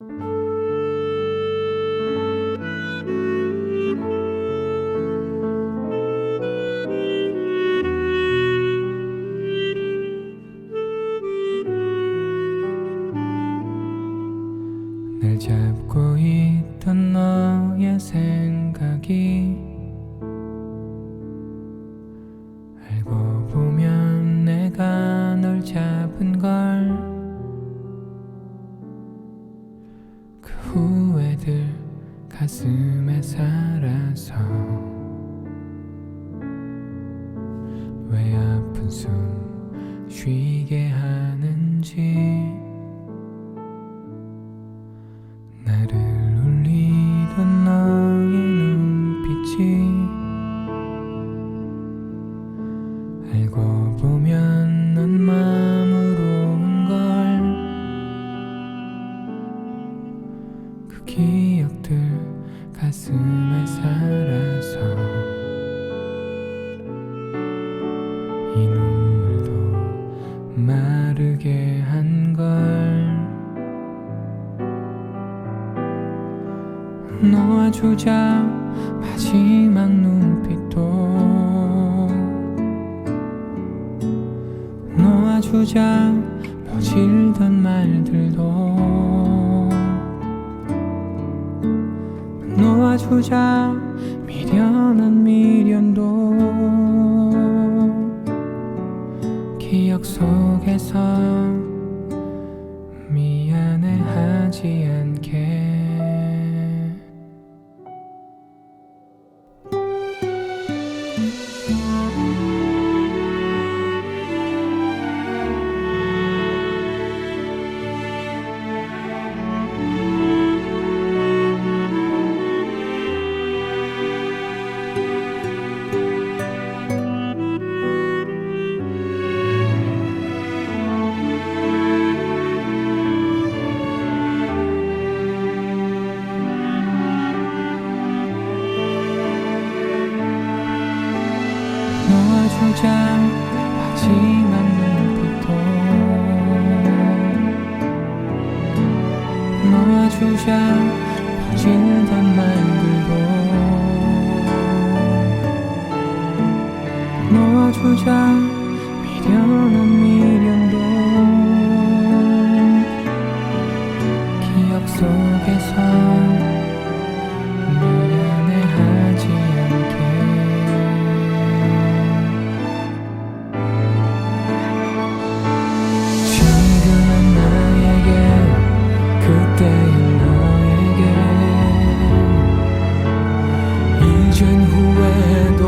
날 잡고 있던 너의 생각이 가슴에 살아서 왜 아픈 숨 쉬게 하는지 나를 울리던 너의 눈빛이 알고 보면 넌 마음으로 온걸. 그 기억들 가슴에 살아서 이 눈물도 마르게 한걸 놓아주자 마지막 눈빛도. 놓아주자 모질던 말들도 놓아주자. 미련한 미 놓아주자 퍼지던 말들도 놓 후회도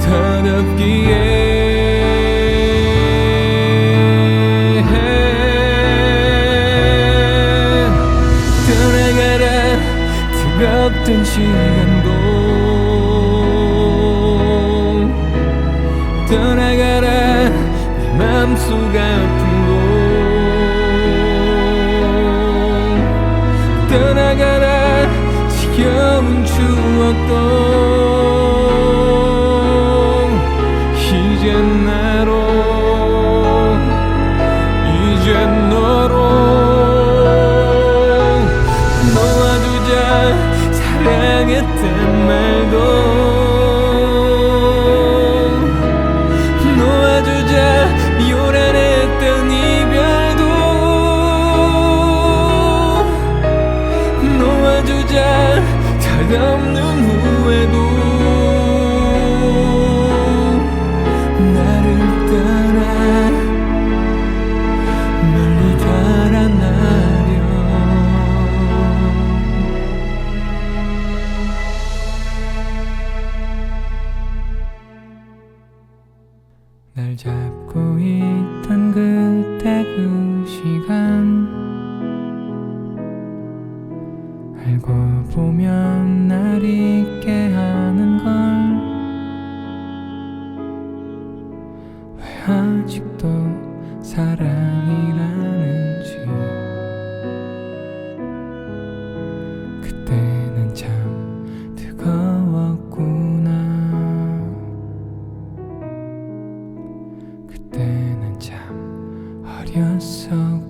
더럽기에 뜨겁던 시간도 떠나가라 내 맘속 아픔도 떠나가라 지겨운 추억도 털없는 후회도 나를 떠나 멀리 달아나려 날 잡고 있던 그때 그 시간 알고 보면 아직도 사랑이라는지. 그때는 참 뜨거웠구나. 그때는 참 어렸었구나.